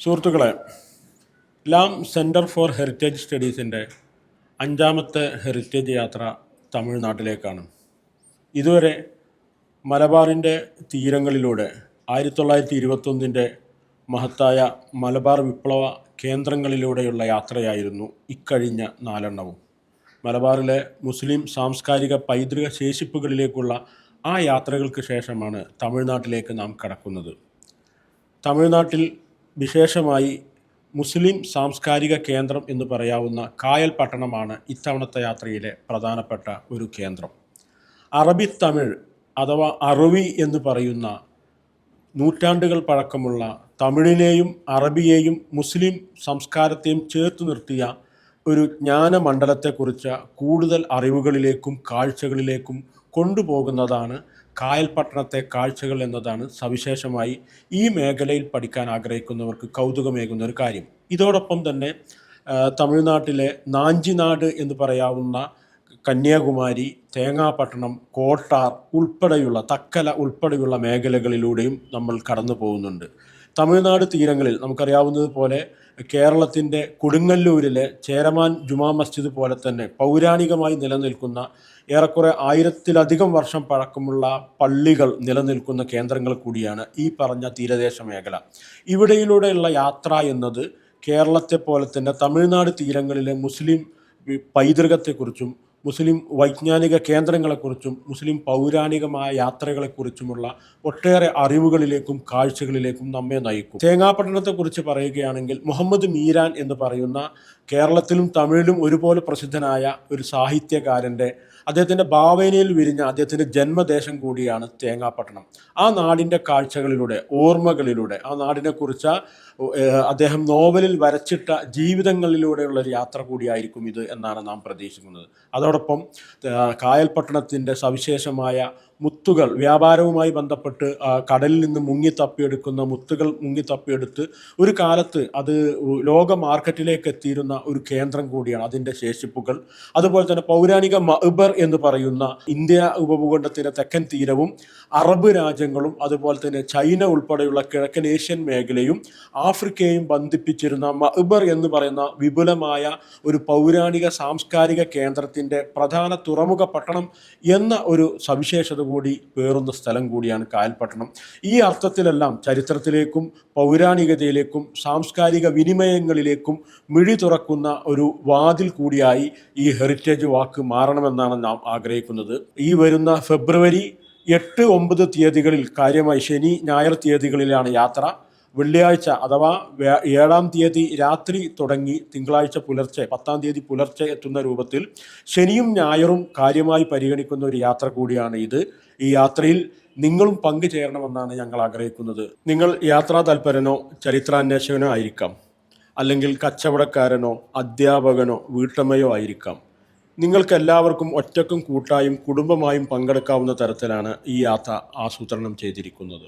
സുഹൃത്തുക്കളെ ലാം centre for heritage സ്റ്റഡീസിന്റെ അഞ്ചാമത്തെ ഹെറിറ്റേജ് യാത്ര തമിഴ്നാട്ടിലേക്കാണ്. ഇതുവരെ മലബാറിന്റെ തീരങ്ങളിലൂടെ ആയിരത്തി തൊള്ളായിരത്തി ഇരുപത്തൊന്നിന്റെ മഹത്തായ മലബാർ വിപ്ലവ കേന്ദ്രങ്ങളിലൂടെയുള്ള യാത്രയായിരുന്നു ഇക്കഴിഞ്ഞ നാലെണ്ണവും. മലബാറിലെ മുസ്ലിം സാംസ്കാരിക പൈതൃക ശേഷിപ്പുകളിലേക്കുള്ള ആ യാത്രകൾക്ക് ശേഷമാണ് തമിഴ്നാട്ടിലേക്ക് നാം കടക്കുന്നത്. തമിഴ്നാട്ടിൽ വിശേഷമായി മുസ്ലിം സാംസ്കാരിക കേന്ദ്രം എന്ന് പറയാവുന്ന കായൽ പട്ടണമാണ് ഇത്തവണത്തെ യാത്രയിലെ പ്രധാനപ്പെട്ട ഒരു കേന്ദ്രം. അറബി തമിഴ് അഥവാ അറവി എന്ന് പറയുന്ന നൂറ്റാണ്ടുകൾ പഴക്കമുള്ള തമിഴിനെയും അറബിയെയും മുസ്ലിം സംസ്കാരത്തെയും ചേർത്ത് നിർത്തിയ ഒരു ജ്ഞാനമണ്ഡലത്തെക്കുറിച്ച് കൂടുതൽ അറിവുകളിലേക്കും കാഴ്ചകളിലേക്കും കൊണ്ടുപോകുന്നതാണ് കായൽപട്ടണത്തെ കാഴ്ചകൾ എന്നതാണ് സവിശേഷമായി ഈ മേഖലയിൽ പഠിക്കാൻ ആഗ്രഹിക്കുന്നവർക്ക് കൗതുകമേകുന്ന ഒരു കാര്യം. ഇതോടൊപ്പം തന്നെ തമിഴ്നാട്ടിലെ നാഞ്ചിനാട് എന്ന് പറയാവുന്ന കന്യാകുമാരി തേങ്ങാപട്ടണം കോട്ടാർ ഉൾപ്പെടെയുള്ള തക്കല ഉൾപ്പെടെയുള്ള മേഖലകളിലൂടെയും നമ്മൾ കടന്നു പോകുന്നുണ്ട് തമിഴ്നാട് തീരങ്ങളിൽ നമുക്കറിയാവുന്നത് പോലെ കേരളത്തിന്റെ കൊടുങ്ങല്ലൂരിലെ ചേരമാൻ ജുമാ മസ്ജിദ് പോലെ തന്നെ പൗരാണികമായി നിലനിൽക്കുന്ന ഏറെക്കുറെ ആയിരത്തിലധികം വർഷം പഴക്കമുള്ള പള്ളികൾ നിലനിൽക്കുന്ന കേന്ദ്രങ്ങൾ കൂടിയാണ് ഈ പറഞ്ഞ തീരദേശ മേഖല. ഇവിടെയിലൂടെയുള്ള യാത്ര എന്നത് കേരളത്തെ പോലെ തന്നെ തമിഴ്നാട് തീരങ്ങളിലെ മുസ്ലിം പൈതൃകത്തെക്കുറിച്ചും മുസ്ലിം വൈജ്ഞാനിക കേന്ദ്രങ്ങളെക്കുറിച്ചും മുസ്ലിം പൗരാണികമായ യാത്രകളെക്കുറിച്ചുമുള്ള ഒട്ടേറെ അറിവുകളിലേക്കും കാഴ്ചകളിലേക്കും നമ്മെ നയിക്കും. തേങ്ങാപട്ടണത്തെക്കുറിച്ച് പറയുകയാണെങ്കിൽ മുഹമ്മദ് മീരാൻ എന്ന് പറയുന്ന കേരളത്തിലും തമിഴിലും ഒരുപോലെ പ്രസിദ്ധനായ ഒരു സാഹിത്യകാരന്റെ അദ്ദേഹത്തിന്റെ ഭാവനയിൽ വിരിഞ്ഞ അദ്ദേഹത്തിന്റെ ജന്മദേശം കൂടിയാണ് തേങ്ങാപട്ടണം. ആ നാടിന്റെ കാഴ്ചകളിലൂടെ ഓർമ്മകളിലൂടെ ആ നാടിനെക്കുറിച്ച് അദ്ദേഹം നോവലിൽ വരച്ചിട്ട ജീവിതങ്ങളിലൂടെയുള്ള ഒരു യാത്ര കൂടിയായിരിക്കും ഇത് എന്നാണ് നാം പ്രതീക്ഷിക്കുന്നത്. അതോടൊപ്പം കായൽപട്ടണത്തിന്റെ സവിശേഷമായ മുത്തുകൾ വ്യാപാരവുമായി ബന്ധപ്പെട്ട് കടലിൽ നിന്ന് മുങ്ങി തപ്പിയെടുക്കുന്ന മുത്തുകൾ മുങ്ങി തപ്പിയെടുത്ത് ഒരു കാലത്ത് അത് ലോക മാർക്കറ്റിലേക്ക് എത്തിയിരുന്ന ഒരു കേന്ദ്രം കൂടിയാണ് അതിന്റെ ശേഷിപ്പുകൾ. അതുപോലെ തന്നെ പൗരാണിക എന്ന് പറയുന്ന ഇന്ത്യ ഉപഭൂഖണ്ഡത്തിന്റെ തെക്കൻ തീരവും അറബ് രാജ്യങ്ങളും അതുപോലെ തന്നെ ചൈന ഉൾപ്പെടെയുള്ള കിഴക്കൻ ഏഷ്യൻ മേഖലയും ആഫ്രിക്കയും ബന്ധിപ്പിച്ചിരുന്ന മഅബർ എന്ന് പറയുന്ന വിപുലമായ ഒരു പൗരാണിക സാംസ്കാരിക കേന്ദ്രത്തിന്റെ പ്രധാന തുറമുഖ പട്ടണം എന്ന ഒരു സവിശേഷത കൂടി പേറുന്ന സ്ഥലം കൂടിയാണ് കായൽപട്ടണം. ഈ അർത്ഥത്തിലെല്ലാം ചരിത്രത്തിലേക്കും പൗരാണികതയിലേക്കും സാംസ്കാരിക വിനിമയങ്ങളിലേക്കും മിഴി തുറക്കുന്ന ഒരു വാതിൽ കൂടിയായി ഈ ഹെറിറ്റേജ് വാക്ക് മാറണമെന്നാണ് നാം ആഗ്രഹിക്കുന്നത്. ഈ വരുന്ന ഫെബ്രുവരി എട്ട് ഒമ്പത് തീയതികളിൽ കാര്യമായി ശനി ഞായർ തീയതികളിലാണ് യാത്ര. വെള്ളിയാഴ്ച അഥവാ ഏഴാം തീയതി രാത്രി തുടങ്ങി തിങ്കളാഴ്ച പുലർച്ചെ പത്താം തീയതി പുലർച്ചെ എത്തുന്ന രൂപത്തിൽ ശനിയും ഞായറും കാര്യമായി പരിഗണിക്കുന്ന ഒരു യാത്ര കൂടിയാണ് ഇത്. ഈ യാത്രയിൽ നിങ്ങളും പങ്കുചേരണമെന്നാണ് ഞങ്ങൾ ആഗ്രഹിക്കുന്നത്. നിങ്ങൾ യാത്രാ തൽപരനോ ചരിത്രാന്വേഷകനോ ആയിരിക്കാം. അല്ലെങ്കിൽ കച്ചവടക്കാരനോ അധ്യാപകനോ വീട്ടമ്മയോ ആയിരിക്കാം. നിങ്ങൾക്കെല്ലാവർക്കും ഒറ്റക്കും കൂട്ടായും കുടുംബമായും പങ്കെടുക്കാവുന്ന തരത്തിലാണ് ഈ യാത്ര ആസൂത്രണം ചെയ്തിരിക്കുന്നത്.